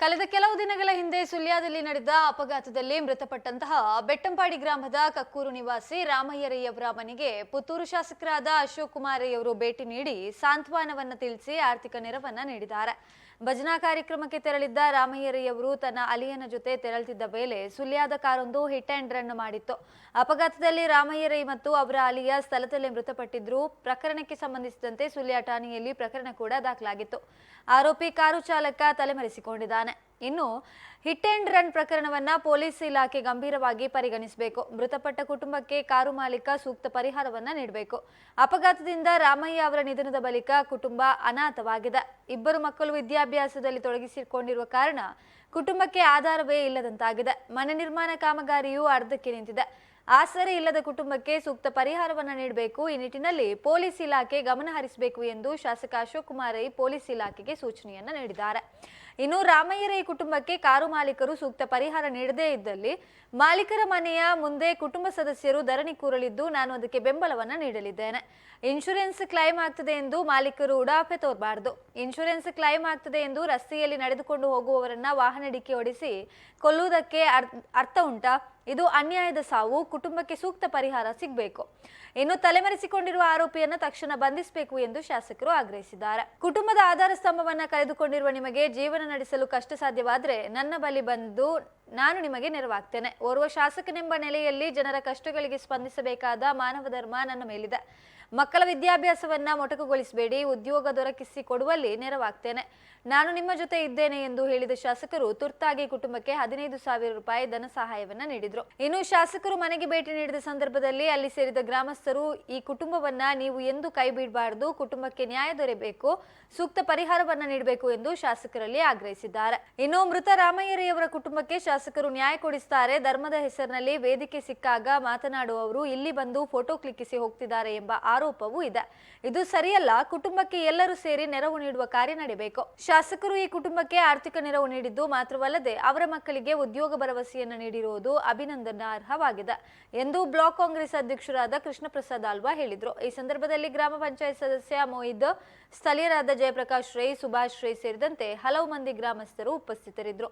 ಕಳೆದ ಕೆಲವು ದಿನಗಳ ಹಿಂದೆ ಸುಳ್ಯದಲ್ಲಿ ನಡೆದ ಅಪಘಾತದಲ್ಲಿ ಮೃತಪಟ್ಟಂತಹ ಬೆಟ್ಟಂಪಾಡಿ ಗ್ರಾಮದ ಕಕ್ಕೂರು ನಿವಾಸಿ ರಾಮಯ್ಯರಯ್ಯವರ ಮನೆಗೆ ಪುತ್ತೂರು ಶಾಸಕರಾದ ಅಶೋಕ್ ಕುಮಾರಯ್ಯವರು ಭೇಟಿ ನೀಡಿ ಸಾಂತ್ವನವನ್ನ ತಿಳಿಸಿ ಆರ್ಥಿಕ ನೆರವನ್ನು ನೀಡಿದ್ದಾರೆ. ಭಜನಾ ಕಾರ್ಯಕ್ರಮಕ್ಕೆ ತೆರಳಿದ್ದ ರಾಮಯ್ಯರಯ್ಯವರು ತನ್ನ ಅಲಿಯನ ಜೊತೆ ತೆರಳುತ್ತಿದ್ದ ವೇಳೆ ಸುಲ್ಯಾದ ಕಾರೊಂದು ಹಿಟ್ ಅಂಡ್ ರನ್ ಮಾಡಿತ್ತು. ಅಪಘಾತದಲ್ಲಿ ರಾಮಯ್ಯರೈ ಮತ್ತು ಅವರ ಅಲಿಯ ಸ್ಥಳದಲ್ಲೇ ಮೃತಪಟ್ಟಿದ್ರು. ಪ್ರಕರಣಕ್ಕೆ ಸಂಬಂಧಿಸಿದಂತೆ ಸುಲಿಯಾ ಠಾಣೆಯಲ್ಲಿ ಪ್ರಕರಣ ಕೂಡ ದಾಖಲಾಗಿತ್ತು. ಆರೋಪಿ ಕಾರು ಚಾಲಕ ತಲೆಮರೆಸಿಕೊಂಡಿದ್ದಾನೆ. ಇನ್ನು ಹಿಟ್ ಅಂಡ್ ರನ್ ಪ್ರಕರಣವನ್ನ ಪೊಲೀಸ್ ಇಲಾಖೆ ಗಂಭೀರವಾಗಿ ಪರಿಗಣಿಸಬೇಕು. ಮೃತಪಟ್ಟ ಕುಟುಂಬಕ್ಕೆ ಕಾರು ಮಾಲೀಕ ಸೂಕ್ತ ಪರಿಹಾರವನ್ನ ನೀಡಬೇಕು. ಅಪಘಾತದಿಂದ ರಾಮಯ್ಯ ಅವರ ನಿಧನದ ಬಳಿಕ ಕುಟುಂಬ ಅನಾಥವಾಗಿದೆ. ಇಬ್ಬರು ಮಕ್ಕಳು ವಿದ್ಯಾಭ್ಯಾಸದಲ್ಲಿ ತೊಡಗಿಸಿಕೊಂಡಿರುವ ಕಾರಣ ಕುಟುಂಬಕ್ಕೆ ಆಧಾರವೇ ಇಲ್ಲದಂತಾಗಿದೆ. ಮನೆ ನಿರ್ಮಾಣ ಕಾಮಗಾರಿಯು ಅರ್ಧಕ್ಕೆ ನಿಂತಿದೆ. ಆಸರೆ ಇಲ್ಲದ ಕುಟುಂಬಕ್ಕೆ ಸೂಕ್ತ ಪರಿಹಾರವನ್ನ ನೀಡಬೇಕು. ಈ ನಿಟ್ಟಿನಲ್ಲಿ ಪೊಲೀಸ್ ಇಲಾಖೆ ಗಮನ ಹರಿಸಬೇಕು ಎಂದು ಶಾಸಕ ಅಶೋಕ್ ಕುಮಾರ್ ಪೊಲೀಸ್ ಇಲಾಖೆಗೆ ಸೂಚನೆಯನ್ನ ನೀಡಿದ್ದಾರೆ. ಇನ್ನು ರಾಮಯ್ಯರ ಈ ಕುಟುಂಬಕ್ಕೆ ಕಾರು ಮಾಲೀಕರು ಸೂಕ್ತ ಪರಿಹಾರ ನೀಡದೇ ಇದ್ದಲ್ಲಿ ಮಾಲೀಕರ ಮನೆಯ ಮುಂದೆ ಕುಟುಂಬ ಸದಸ್ಯರು ಧರಣಿ ಕೂರಲಿದ್ದು ನಾನು ಅದಕ್ಕೆ ಬೆಂಬಲವನ್ನ ನೀಡಲಿದ್ದೇನೆ. ಇನ್ಶೂರೆನ್ಸ್ ಕ್ಲೈಮ್ ಆಗ್ತದೆ ಎಂದು ಮಾಲೀಕರು ಉಡಾಫೆ ತೋರಬಾರದು. ಇನ್ಶೂರೆನ್ಸ್ ಕ್ಲೈಮ್ ಆಗ್ತದೆ ಎಂದು ರಸ್ತೆಯಲ್ಲಿ ನಡೆದುಕೊಂಡು ಹೋಗುವವರನ್ನ ವಾಹನ ಡಿಕ್ಕಿ ಹೊಡಿಸಿ ಕೊಲ್ಲುವುದಕ್ಕೆ ಅರ್- ಅರ್ಥ ಉಂಟಾ? ಇದು ಅನ್ಯಾಯದ ಸಾವು, ಕುಟುಂಬಕ್ಕೆ ಸೂಕ್ತ ಪರಿಹಾರ ಸಿಗಬೇಕು. ಇನ್ನು ತಲೆಮರೆಸಿಕೊಂಡಿರುವ ಆರೋಪಿಯನ್ನು ತಕ್ಷಣ ಬಂಧಿಸಬೇಕು ಎಂದು ಶಾಸಕರು ಆಗ್ರಹಿಸಿದ್ದಾರೆ. ಕುಟುಂಬದ ಆಧಾರ ಸ್ತಂಭವನ್ನ ಕಳೆದುಕೊಂಡಿರುವ ನಿಮಗೆ ಜೀವನ ನಡೆಸಲು ಕಷ್ಟ ಸಾಧ್ಯವಾದರೆ ನನ್ನ ಬಳಿ ಬಂದು ನಾನು ನಿಮಗೆ ನೆರವಾಗ್ತೇನೆ. ಓರ್ವ ಶಾಸಕನೆಂಬ ನೆಲೆಯಲ್ಲಿ ಜನರ ಕಷ್ಟಗಳಿಗೆ ಸ್ಪಂದಿಸಬೇಕಾದ ಮಾನವ ಧರ್ಮ ನನ್ನ ಮೇಲಿದೆ. ಮಕ್ಕಳ ವಿದ್ಯಾಭ್ಯಾಸವನ್ನ ಮೊಟಕುಗೊಳಿಸಬೇಡಿ, ಉದ್ಯೋಗ ದೊರಕಿಸಿ ಕೊಡುವಲ್ಲಿ ನೆರವಾಗ್ತೇನೆ. ನಾನು ನಿಮ್ಮ ಜೊತೆ ಇದ್ದೇನೆ ಎಂದು ಹೇಳಿದ ಶಾಸಕರು ತುರ್ತಾಗಿ ಕುಟುಂಬಕ್ಕೆ ಹದಿನೈದು ಸಾವಿರ ರೂಪಾಯಿ ಧನ ಸಹಾಯವನ್ನ ನೀಡಿದ್ರು. ಇನ್ನು ಶಾಸಕರು ಮನೆಗೆ ಭೇಟಿ ನೀಡಿದ ಸಂದರ್ಭದಲ್ಲಿ ಅಲ್ಲಿ ಸೇರಿದ ಗ್ರಾಮಸ್ಥರು, ಈ ಕುಟುಂಬವನ್ನ ನೀವು ಎಂದು ಕೈ ಬಿಡಬಾರದು, ಕುಟುಂಬಕ್ಕೆ ನ್ಯಾಯ ದೊರೆಯಬೇಕು ಸೂಕ್ತ ಪರಿಹಾರವನ್ನ ನೀಡಬೇಕು ಎಂದು ಶಾಸಕರಲ್ಲಿ ಆಗ್ರಹಿಸಿದ್ದಾರೆ. ಇನ್ನು ಮೃತ ರಾಮಯ್ಯರಿಯವರ ಕುಟುಂಬಕ್ಕೆ ಶಾಸಕರು ನ್ಯಾಯ ಕೊಡಿಸ್ತಾರೆ, ಧರ್ಮದ ಹೆಸರಿನಲ್ಲಿ ವೇದಿಕೆ ಸಿಕ್ಕಾಗ ಮಾತನಾಡುವವರು ಇಲ್ಲಿ ಬಂದು ಫೋಟೋ ಕ್ಲಿಕ್ಕಿಸಿ ಹೋಗ್ತಿದ್ದಾರೆ ಎಂಬ ಆರೋಪವೂ ಇದೆ. ಇದು ಸರಿಯಲ್ಲ, ಕುಟುಂಬಕ್ಕೆ ಎಲ್ಲರೂ ಸೇರಿ ನೆರವು ನೀಡುವ ಕಾರ್ಯ ನಡೆಯಬೇಕು ಶಾಸಕರು ಈ ಕುಟುಂಬಕ್ಕೆ ಆರ್ಥಿಕ ನೆರವು ನೀಡಿದ್ದು ಮಾತ್ರವಲ್ಲದೆ ಅವರ ಮಕ್ಕಳಿಗೆ ಉದ್ಯೋಗ ಭರವಸೆಯನ್ನು ನೀಡಿರುವುದು ಅಭಿನಂದನಾರ್ಹವಾಗಿದೆ ಎಂದು ಬ್ಲಾಕ್ ಕಾಂಗ್ರೆಸ್ ಅಧ್ಯಕ್ಷರಾದ ಕೃಷ್ಣ ಪ್ರಸಾದ್ ಆಲ್ವಾ ಹೇಳಿದರು. ಈ ಸಂದರ್ಭದಲ್ಲಿ ಗ್ರಾಮ ಪಂಚಾಯತ್ ಸದಸ್ಯ ಮೊಯಿದ್, ಸ್ಥಳೀಯರಾದ ಜಯಪ್ರಕಾಶ್ ರೈ, ಸುಭಾಷ್ ರೈ ಸೇರಿದಂತೆ ಹಲವು ಮಂದಿ ಗ್ರಾಮಸ್ಥರು ಉಪಸ್ಥಿತರಿದ್ದರು.